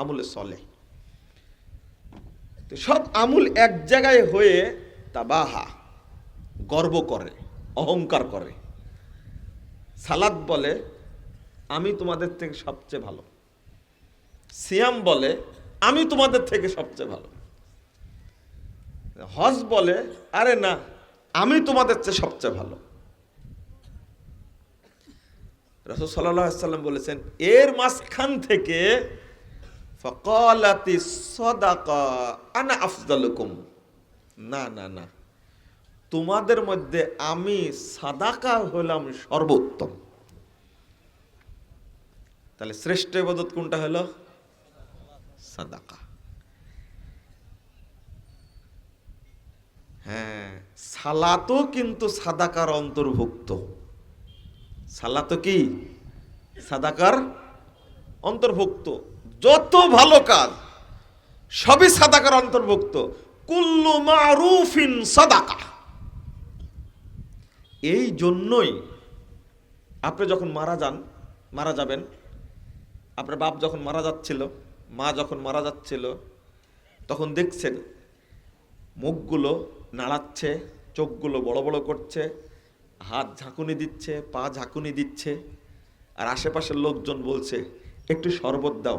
আমুলে চলে তো সব আমুল এক জায়গায় হয়ে তা বাহা গর্ব করে, অহংকার করে। সালাদ বলে, আমি তোমাদের থেকে সবচেয়ে ভালো। সিয়াম বলে, আমি তোমাদের থেকে সবচেয়ে ভালো। হজ বলে, আরে না, আমি তোমাদের চেয়ে সবচেয়ে ভালো। রসুল সাল্লাম বলেছেন, এর মাঝখান থেকে ফকালাতি সদাকা আনা আফজালুকুম না না না। তোমাদের মধ্যে আমি সাদাকা হলাম সর্বোত্তম। তাহলে শ্রেষ্ঠ ইবাদত কোনটা হলো? সাদাকা। হ্যাঁ সালাতও কিন্তু সাদাকার অন্তর্ভুক্ত। সালাত কি? সাদাকার অন্তর্ভুক্ত। যত ভালো কাজ, সবই সাদাকার অন্তর্ভুক্ত। কুল্লু মারুফিন সাদাকা। এই জন্যই আপনি যখন মারা যান, মারা যাবেন, আপনার বাপ যখন মারা যাচ্ছিল, মা যখন মারা যাচ্ছিল, তখন দেখছেন মুখগুলো নাড়াচ্ছে, চোখগুলো বড় বড় করছে, হাত ঝাঁকুনি দিচ্ছে, পা ঝাঁকুনি দিচ্ছে, আর আশেপাশের লোকজন বলছে, একটু শরবত দাও।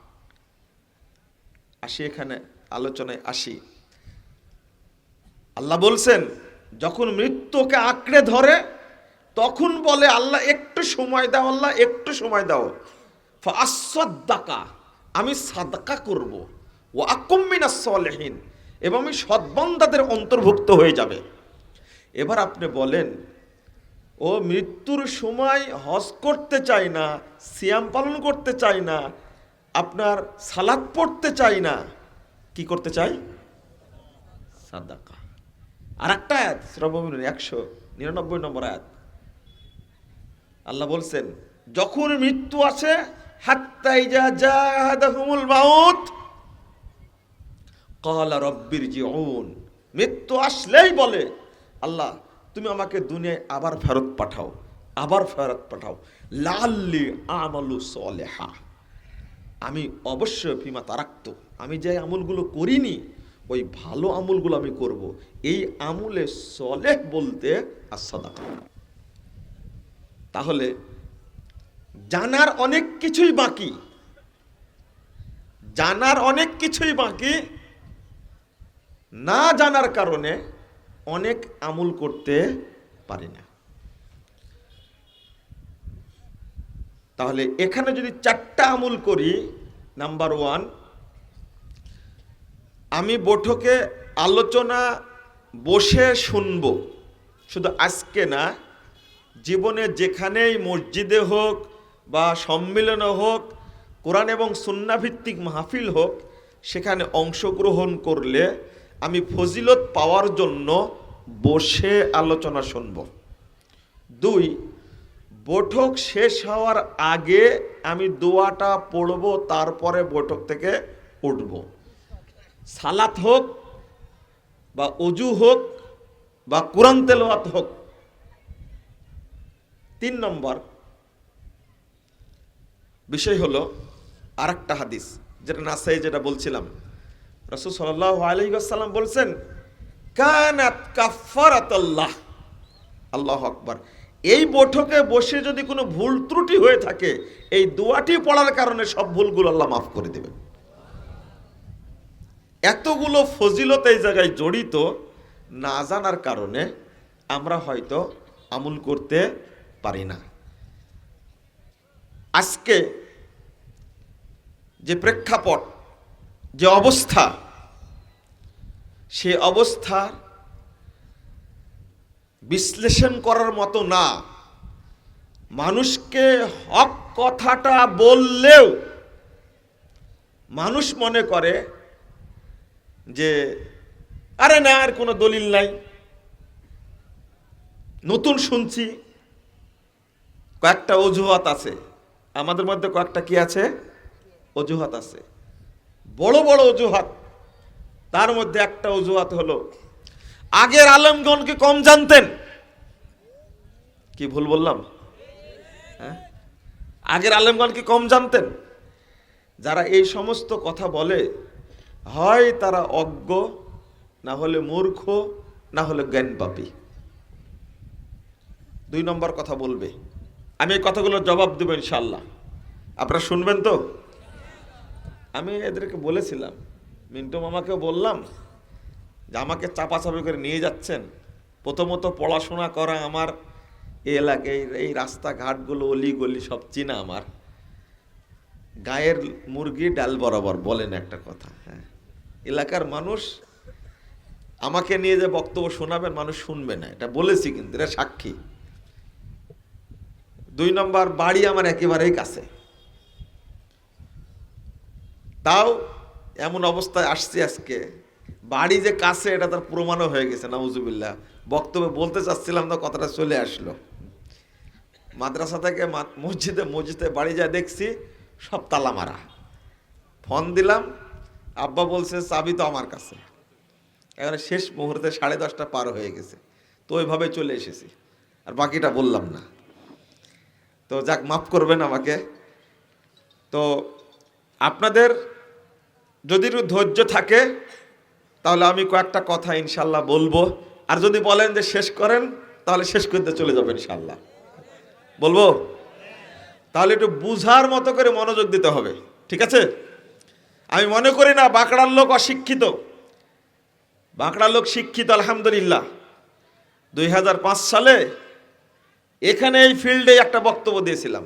আসি এখানে, আলোচনায় আসি। আল্লাহ বলছেন, যখন মৃত্যুকে আঁকড়ে ধরে, তখন বলে, আল্লাহ, একটু সময় দাও, আল্লাহ, একটু সময় দাও। ফাসাদ্দাকা আমি সাদকা করব। ও আকুম্মিনা এবং আমি সদ্বন্দাদের অন্তর্ভুক্ত হয়ে যাবে। এবার আপনি বলেন, ও মৃত্যুর সময় হজ করতে চাই না, সিয়াম পালন করতে চাই না আপনার সালাদ পড়তে চাই না কি করতে চাই? সাদাকা। আর একটা আয়াত শ্রবণ একশো নিরানব্বই নম্বর আয়াত। আল্লাহ বলছেন যখন মৃত্যু আসে হাত্তাই যা যা জাহাদাহুমুল মাউত কালা রব্বির জিউন। মৃত্যু আসলেই বলে আল্লাহ তুমি আমাকে দুনিয়ায় আবার ফেরত পাঠাও আবার ফেরত পাঠাও। লাল্লি আমালু সলেহা। আমি অবশ্যই ফিমা তারাক্ত। আমি যে আমলগুলো করিনি, ওই ভালো আমলগুলো আমি করব। এই আমলে সলেহ বলতে আসাদাকা তাহলে জানার অনেক কিছুই বাকি। জানার অনেক কিছুই বাকি। না জানার কারণে অনেক আমল করতে পারি না। তাহলে এখানে যদি চারটা আমল করি নাম্বার ওয়ান আমি বৈঠকে আলোচনা বসে শুনব। শুধু আজকে না, জীবনে যেখানেই মসজিদে হোক বা সম্মেলনে হোক, কোরআন এবং সুন্নাভিত্তিক মাহফিল হোক, সেখানে অংশগ্রহণ করলে আমি ফজিলত পাওয়ার জন্য বসে আলোচনা শুনব। দুই বৈঠক শেষ হওয়ার আগে আমি দোয়াটা পড়ব, তারপরে বৈঠক থেকে উঠব। সালাত হোক বা অজু হোক বা কোরআন তেলোয়াত হোক। তিন নম্বর বিষয় হলো আরেকটা হাদিস, যেটা নাসাই যেটা বলছিলাম। রসুল সাল্লাহ আলহিসাল্লাম বলছেন, কানাত কাফারাতাল্লাহ আল্লাহ আকবার। এই বৈঠকে বসে যদি কোনো ভুল ত্রুটি হয়ে থাকে, এই দোয়াটি পড়ার কারণে সব ভুলগুলো আল্লাহ মাফ করে দেবেন। এতগুলো ফজিলত এই জায়গায় জড়িত, না জানার কারণে আমরা হয়তো আমুল করতে পারি না। আজকে যে প্রেক্ষাপট, যে অবস্থা, সে অবস্থার বিশ্লেষণ করার মতো না। মানুষকে হক কথাটা বললেও মানুষ মনে করে যে, আরে না, আর কোনো দলিল নাই। নতুন শুনছি। কয়েকটা অজুহাত আছে। আমাদের মধ্যে কয়েকটা কি আছে? অজুহাত আছে। বড় বড় অজুহাত। তার মধ্যে একটা অজুহাত হলো আগের আলমগণকে কম জানতেন। কি ভুল বললাম? হ্যাঁ? আগের আলেমগণকে কম জানতেন। যারা এই সমস্ত কথা বলে, হয় তারা অজ্ঞ, না হলে মূর্খ, না হলে জ্ঞানপাপী। দুই নম্বর কথা বলবে। আমি এই কথাগুলোর জবাব দেবো ইনশাল্লাহ আপনারা শুনবেন তো? আমি এদেরকে বলেছিলাম। মিন্টু মামাকেও বললাম যে আমাকে চাপাচাপি করে নিয়ে যাচ্ছেন? প্রথমত পড়াশোনা করা আমার, এই এলাকায় এই রাস্তাঘাটগুলো অলি গলি সব চিনা আমার। গায়ের মুরগি ডাল বরাবর, বলেন একটা কথা হ্যাঁ। এলাকার মানুষ আমাকে নিয়ে যে বক্তব্য শোনাবেন, মানুষ শুনবে না। এটা বলেছি কিন্তু, এটা সাক্ষী। দুই নম্বর, বাড়ি আমার একেবারেই কাছে। তাও এমন অবস্থায় আসছি আজকে বাড়ি যে কাছে, এটা তার প্রমাণও হয়ে গেছে, নাউজুবিল্লাহ। বক্তব্যে বলতে চাচ্ছিলাম না, কথাটা চলে আসলো। মাদ্রাসা থেকে মসজিদে মসজিদে বাড়ি যা দেখছি সব তালা মারা ফোন দিলাম, আব্বা বলছে, চাবি তো আমার কাছে। এখানে শেষ মুহূর্তে সাড়ে দশটা পার হয়ে গেছে। তো ওইভাবে চলে এসেছি, আর বাকিটা বললাম না। তো যাক, মাফ করবেন আমাকে। তো আপনাদের যদি ধৈর্য থাকে তাহলে আমি কয়েকটা কথা ইনশাল্লাহ বলব। আর যদি বলেন যে শেষ করেন, তাহলে শেষ করতে চলে যাবেন ইনশাল্লাহ। বলব? তাহলে একটু বুঝার মতো করে মনোযোগ দিতে হবে, ঠিক আছে? আমি মনে করি না বাঁকড়ার লোক অশিক্ষিত। বাঁকড়ার লোক শিক্ষিত, আলহামদুলিল্লাহ। দুই হাজার পাঁচ সালে এখানে এই ফিল্ডে একটা বক্তব্য দিয়েছিলাম।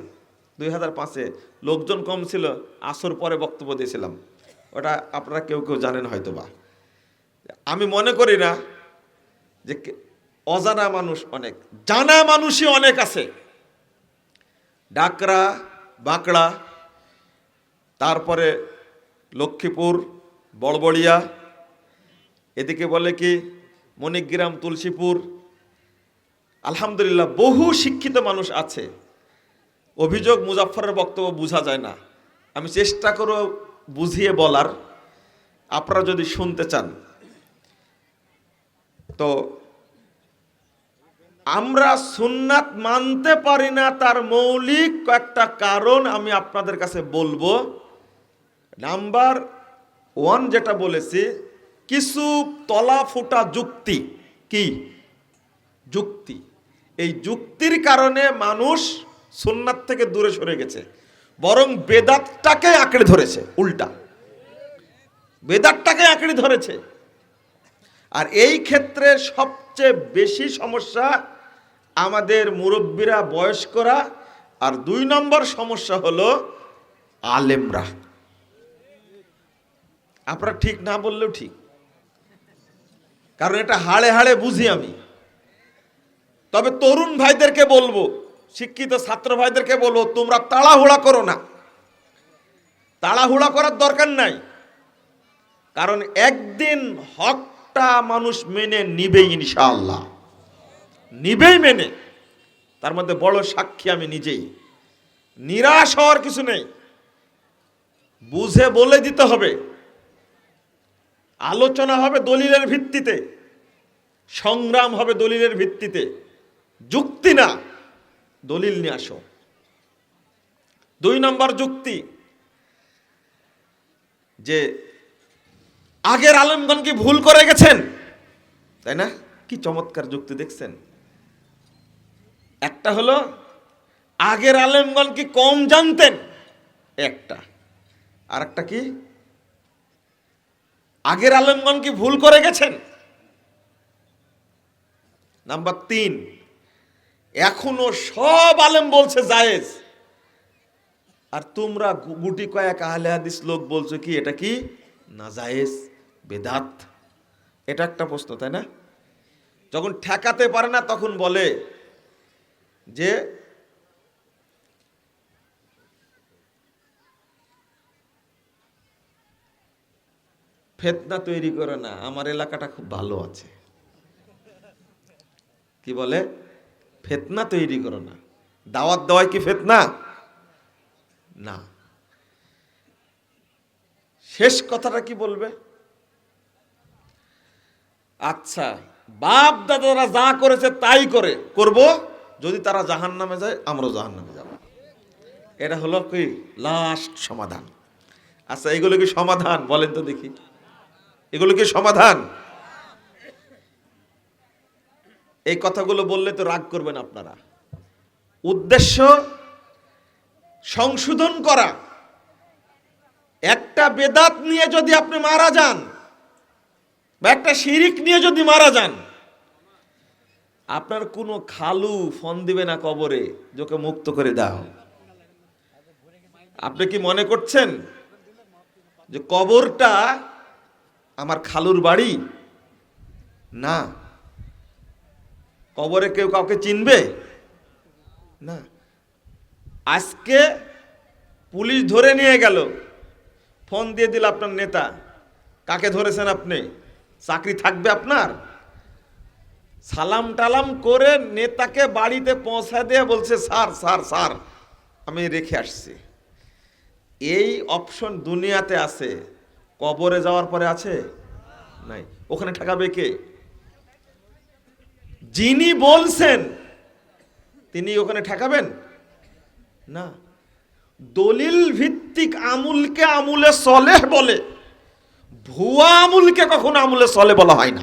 দুই হাজার পাঁচে লোকজন কম ছিল, আসর পরে বক্তব্য দিয়েছিলাম। ওটা আপনারা কেউ কেউ জানেন হয়তো বা আমি মনে করি না যে অজানা মানুষ অনেক, জানা মানুষই অনেক আছে। ডাকরা, বাঁকড়া, তারপরে লক্ষ্মীপুর, বড়বড়িয়া, এদিকে বলে কি, মণিগ্রাম, তুলসীপুর, আলহামদুলিল্লাহ বহু শিক্ষিত মানুষ আছে। অভিযোগ মুজাফরের বক্তব্য বোঝা যায় না। আমি চেষ্টা করব বুঝিয়ে বলার, আপনারা যদি শুনতে চান। তো আমরা সুন্নাত মানতে পারি না, তার মৌলিক কয়েকটা কারণ আমি আপনাদের কাছে বলব। নাম্বার ওয়ান যেটা বলেছি, কিছু তলা ফুটা যুক্তি। কি? যুক্তি। এই যুক্তির কারণে মানুষ সুন্নাত থেকে দূরে সরে গেছে, বরং বেদাতটাকে আঁকড়ে ধরেছে, উল্টা। বেদাতটাকে আঁকড়ে ধরেছে। আর এই ক্ষেত্রে সবচেয়ে বেশি সমস্যা আমাদের মুরব্বীরা, বয়স্করা, আর দুই নম্বর সমস্যা হলো আলেমরা। আপনারা ঠিক না বললেও ঠিক। কারণ এটা হাড়ে হাড়ে বুঝি আমি। তবে তরুণ ভাইদেরকে বলব, শিক্ষিত ছাত্র ভাইদেরকে বলব, তোমরা তাড়াহুড়া করো না। তাড়াহুড়া করার দরকার নাই। কারণ একদিন হকটা মানুষ মেনে নিবেই ইনশাআল্লাহ। নিবেই মেনে। তার মধ্যে বড় সাক্ষী আমি নিজেই। নিরাশ হওয়ার কিছু নেই। বুঝে বলে দিতে হবে। আলোচনা হবে দলিলের ভিত্তিতে। সংগ্রাম হবে দলিলের ভিত্তিতে। যুক্তি না। দলিল নিয়ে আসো। দুই নম্বর যুক্তি যে আগের আলমগণ কি ভুল করে গেছেন? তাই না? কি চমৎকার যুক্তি দেখছেন? একটা হলো, আগের আলেমগণ কি কম জানতেন? একটা। আর একটা কি? আগের আলেমগণ কি ভুল করে গেছেন? নাম্বার তিন, এখনও সব আলেম বলছে জায়েজ। আর তোমরা গুটি কয়েক আহলে হাদিস লোক বলছো কি, এটা কি? না জায়েজ। বেদাত। এটা একটা প্রশ্ন, তাই না? যখন ঠেকাতে পারে না, তখন বলে যে ফেতনা তৈরি করে না, আমার এলাকাটা খুব ভালো আছে। কি বলে? ফেতনা তৈরি করো না। দাওয়াত দেওয়ায় কি ফেতনা? না। শেষ কথাটা কি বলবে? আচ্ছা বাপ দাদারা যা করেছে তাই করে। করব, যদি তারা জাহান নামে যায়, আমরাও জাহান নামে যাব। এটা হলো কি? লাস্ট সমাধান। আচ্ছা এগুলো কি সমাধান? বলেন তো দেখি। এগুলো কি সমাধান? এই কথাগুলো বললে তো রাগ করবেন আপনারা। উদ্দেশ্য, সংশোধন করা। একটা বেদাত নিয়ে যদি আপনি মারা যান বা একটা শিরিক নিয়ে যদি মারা যান, আপনার কোনো খালু ফোন দিবে না কবরে, যোকে মুক্ত করে দাও। আপনি কি মনে করছেন যে কবরটা আমার খালুর বাড়ি? না। কবরে কেউ কাউকে চিনবে? না। আজকে পুলিশ ধরে নিয়ে গেল। ফোন দিয়ে দিল আপনার নেতা। কাকে ধরেছেন আপনি? চাকরি থাকবে আপনার? সালাম টালাম করে নেতাকে বাড়িতে পৌঁছা দিয়ে বলছে, স্যার স্যার স্যার, আমি রেখে আসছি। এই অপশন দুনিয়াতে আছে। কবরে যাওয়ার পরে আছে? নাই। ওখানে ঠেকাবে কে? যিনি বলছেন, তিনি ওখানে ঠেকাবেন? না। দলিল ভিত্তিক আমুলকে আমুলে সলেহ বলে। ভুয়া আমুলকে কখনো আমুলে সলে বলা হয় না।